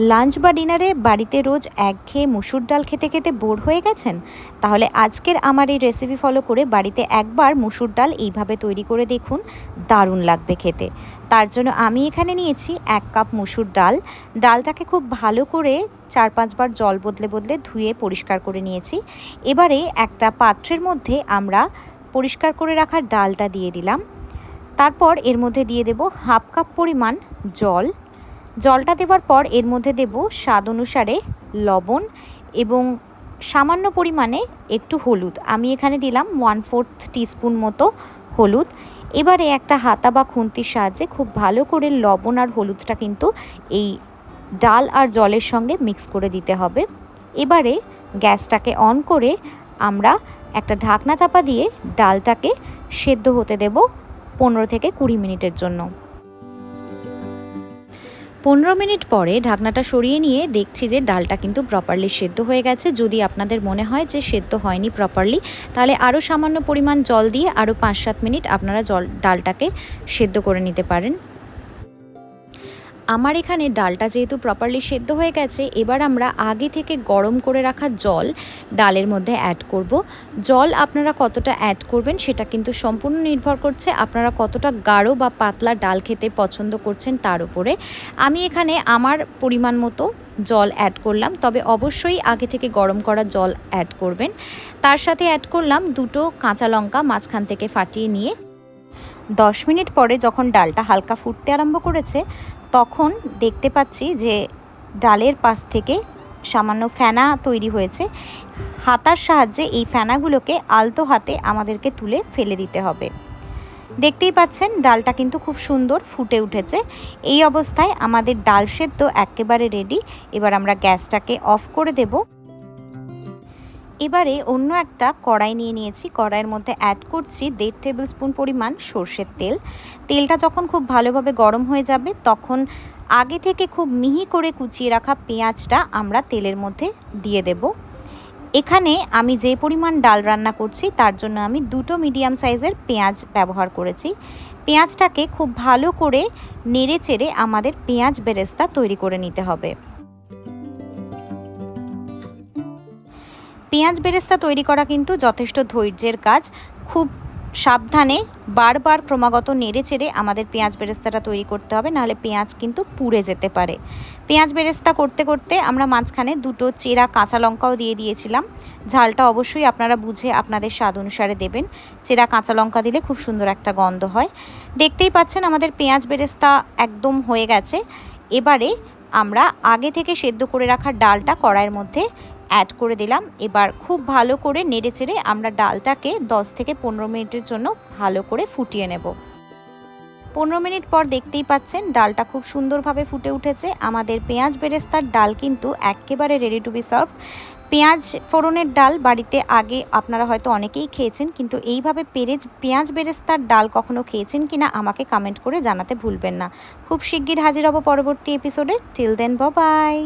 Lunch বা ডিনারে বাড়িতে রোজ একঘেয়ে মুসুর ডাল খেতে খেতে বোর হয়ে গেছেন? তাহলে আজকের আমার এই রেসিপি ফলো করে বাড়িতে একবার মুসুর ডাল এইভাবে তৈরি করে দেখুন, দারুণ লাগবে খেতে। তার জন্য আমি এখানে নিয়েছি এক কাপ মুসুর ডাল। ডালটাকে খুব ভালো করে চার পাঁচবার জল বদলে বদলে ধুয়ে পরিষ্কার করে নিয়েছি। এবারে একটা পাত্রের মধ্যে আমরা পরিষ্কার করে রাখা ডালটা দিয়ে দিলাম। তারপর এর মধ্যে দিয়ে দেব হাফ কাপ পরিমাণ জল। জলটা দেওয়ার পর এর মধ্যে দেব স্বাদ অনুসারে লবণ এবং সামান্য পরিমাণে একটু হলুদ। আমি এখানে দিলাম ওয়ান ফোর্থ টিস্পুন মতো হলুদ। এবারে একটা হাতা বা খুন্তির সাহায্যে খুব ভালো করে লবণ আর হলুদটা কিন্তু এই ডাল আর জলের সঙ্গে মিক্স করে দিতে হবে। এবারে গ্যাসটাকে অন করে আমরা একটা ঢাকনা চাপা দিয়ে ডালটাকে সেদ্ধ হতে দেব। পনেরো থেকে কুড়ি মিনিটের জন্য। পনেরো মিনিট পরে ঢাকনাটা সরিয়ে নিয়ে দেখছি যে ডালটা কিন্তু প্রপারলি সেদ্ধ হয়ে গেছে। যদি আপনাদের মনে হয় যে সেদ্ধ হয়নি প্রপারলি তাহলে আরও সামান্য পরিমাণ জল দিয়ে আরও পাঁচ সাত মিনিট আপনারা জল, ডালটাকে সেদ্ধ করে নিতে পারেন। আমার এখানে ডালটা যেহেতু প্রপারলি সেদ্ধ হয়ে গেছে, এবার আমরা আগে থেকে গরম করে রাখা জল ডালের মধ্যে অ্যাড করব। জল আপনারা কতটা অ্যাড করবেন সেটা কিন্তু সম্পূর্ণ নির্ভর করছে আপনারা কতটা গাঢ় বা পাতলা ডাল খেতে পছন্দ করছেন তার উপরে। আমি এখানে আমার পরিমাণ মতো জল অ্যাড করলাম, তবে অবশ্যই আগে থেকে গরম করা জল অ্যাড করবেন। তার সাথে অ্যাড করলাম দুটো কাঁচা লঙ্কা মাঝখান থেকে ফাটিয়ে নিয়ে। দশ মিনিট পরে যখন ডালটা হালকা ফুটতে আরম্ভ করেছে তখন দেখতে পাচ্ছি যে ডালের পাশ থেকে সামান্য ফেনা তৈরি হয়েছে। হাতার সাহায্যে এই ফেনাগুলোকে আলতো হাতে আমাদেরকে তুলে ফেলে দিতে হবে। দেখতেই পাচ্ছেন, ডালটা কিন্তু খুব সুন্দর ফুটে উঠেছে। এই অবস্থায় আমাদের ডাল সেদ্ধ একেবারে রেডি এবার আমরা গ্যাসটাকে অফ করে দেবো। এবারে অন্য একটা কড়াই নিয়ে নিয়েছি। কড়াইয়ের মধ্যে অ্যাড করছি দেড় টেবিল স্পুন পরিমাণ সর্ষের তেল। তেলটা যখন খুব ভালোভাবে গরম হয়ে যাবে, তখন আগে থেকে খুব মিহি করে কুচিয়ে রাখা পেঁয়াজটা আমরা তেলের মধ্যে দিয়ে দেব। এখানে আমি যে পরিমাণ ডাল রান্না করছি, তার জন্য আমি দুটো মিডিয়াম সাইজের পেঁয়াজ ব্যবহার করেছি। পেঁয়াজটাকে খুব ভালো করে নেড়ে চেড়ে আমাদের পেঁয়াজ বেরেস্তা তৈরি করে নিতে হবে। পেঁয়াজ বেরেস্তা তৈরি করা কিন্তু যথেষ্ট ধৈর্যের কাজ। খুব সাবধানে বারবার ক্রমাগত নেড়ে চেড়ে আমাদের পেঁয়াজ বেরেস্তাটা তৈরি করতে হবে, নাহলে পেঁয়াজ কিন্তু পুড়ে যেতে পারে। পেঁয়াজ বেরেস্তা করতে করতে আমরা মাঝখানে দুটো চেরা কাঁচা লঙ্কাও দিয়ে দিয়েছিলাম। ঝালটা অবশ্যই আপনারা বুঝে আপনাদের স্বাদ অনুসারে দেবেন। চেরা কাঁচা লঙ্কা দিলে খুব সুন্দর একটা গন্ধ হয়। দেখতেই পাচ্ছেন আমাদের পেঁয়াজ বেরেস্তা একদম হয়ে গেছে। এবারে আমরা আগে থেকে সেদ্ধ করে রাখা ডালটা কড়াইয়ের মধ্যে অ্যাড করে দিলাম। এবার খুব ভালো করে নেড়ে চেড়ে আমরা ডালটাকে 10 থেকে পনেরো মিনিটের জন্য ভালো করে ফুটিয়ে নেব। পনেরো মিনিট পর দেখতেই পাচ্ছেন ডালটা খুব সুন্দরভাবে ফুটে উঠেছে। আমাদের পেঁয়াজ বেরেস্তার ডাল কিন্তু একেবারে রেডি টু বি সার্ভ পেঁয়াজ ফোড়নের ডাল বাড়িতে আগে আপনারা হয়তো অনেকেই খেয়েছেন, কিন্তু এইভাবে পেরেজ, পেঁয়াজ বেরেস্তার ডাল কখনো খেয়েছেন কিনা আমাকে কমেন্ট করে জানাতে ভুলবেন না। খুব শিগগির হাজির হব পরবর্তী এপিসোডে টিল দেন বাই